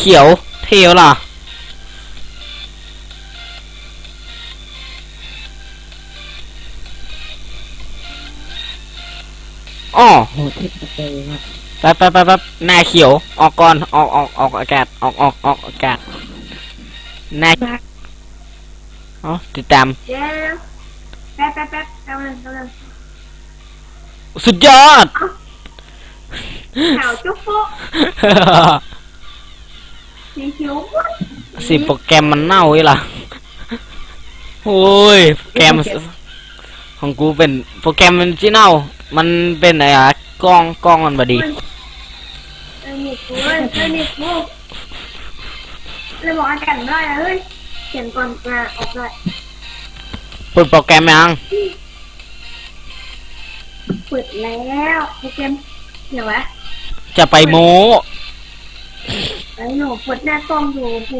เขียวเทียวล่ะอ๋อโหเทคนิคเลยครับไปไปไปไปหน้าเขียว ออกก่อน ออกออกออกอากาศ ออกออกออกอากาศหน้าอ๋อติดตามแป๊บแป๊บแป๊บกำลังกำลังสุดยอดข่าวจุ๊บปุ๊บ สีเขียวปุ๊บสิโปรแกรมมันเน่าอีหล่ะ โอ้ยโปรแกรมของกูเป็นโปรแกรมมันจีเน่า มันเป็นอะไรอะกล้องกล้องมันบดีเออนี่กูเว้ยเออนี่กูเลยบอกอากาศได้นะเฮ้ยเขียนก่อนมาออกเลยเปิดโปรแกรมยังเปิดแล้วโปรแกรมเดี๋ยววะจะไปโม ไอ้หนูเปิดหน้ากล้องอยู่โอ้โห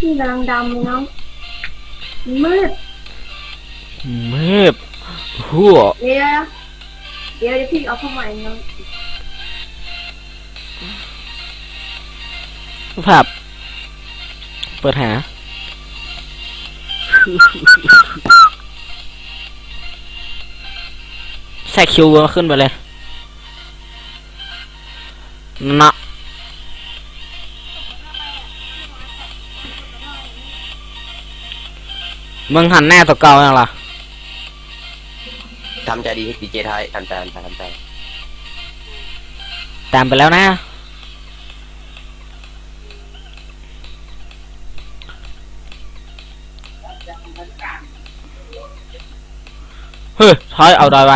นี่กำลังดำเลยน้องมืดมืบหัวเดี๋ยวเดี๋ยวเดี๋ยวพี่เอาเข้ามาอีกน้องภาพเปิดหาแทรกคิวขึ้นไปเลยนะ มึงหันหน้าตัวเก่ายังล่ะทำใจดีดีเจไทยทำใจทำใจทำใจตามไปแล้วนะ เฮ้ยถอยเอาดอยไป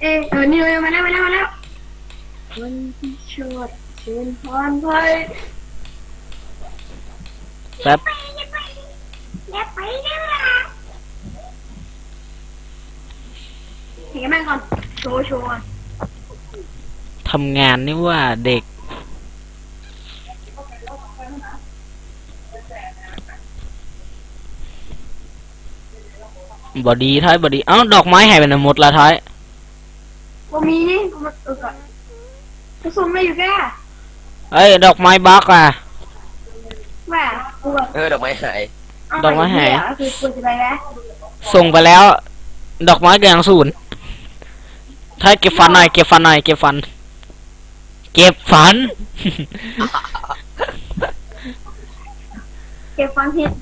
เอ๊ะเออนี่เลยมาแล้วมาแล้วมาแล้ววันที่ชดเชิญพรไพ แป๊บอย่าไปนะเห็นกันบ้างก่อนโชว์โชว์ทำงานนี่ว่าเด็ก บอดีท้ายบอดี เอ้า ดอกไม้หายไปไหนหมดละท้ายว่มีนี่กูมาเออก่อนกูซุ่มไม่อยู่แก่เอ้ย ดอกไม้บักอะ กูแบบเออดอกไม้หายเอาดอกไม้หายก็คือกูจะไปแล้วส่งไปแล้ว ดอกไม้ก็ยังศูนย์ท้ายเก็บฟันหน่อย เก็บฟันหน่อย เก็บฟัน เก็บฟัน เก็บฟังเพชร